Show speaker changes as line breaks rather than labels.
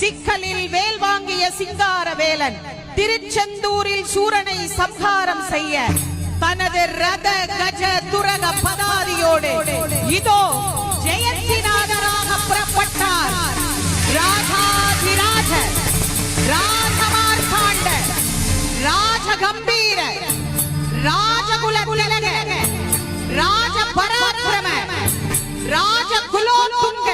சிக்கலில் வேல் வாங்கிய சிங்கார வேலன் திருச்செந்தூரில் சூரனை சம்ஹாரம் செய்ய தனது ரத கஜ துரக பதாதியோடு இதோ ஜெயந்திநாதராக புறப்பட்டார். ராஜாதிராஜ ராஜமார்த்தாண்ட ராஜகம்பீர ராஜகுல குலக ராஜ பராக்கிரம ராஜ குலோத்துங்க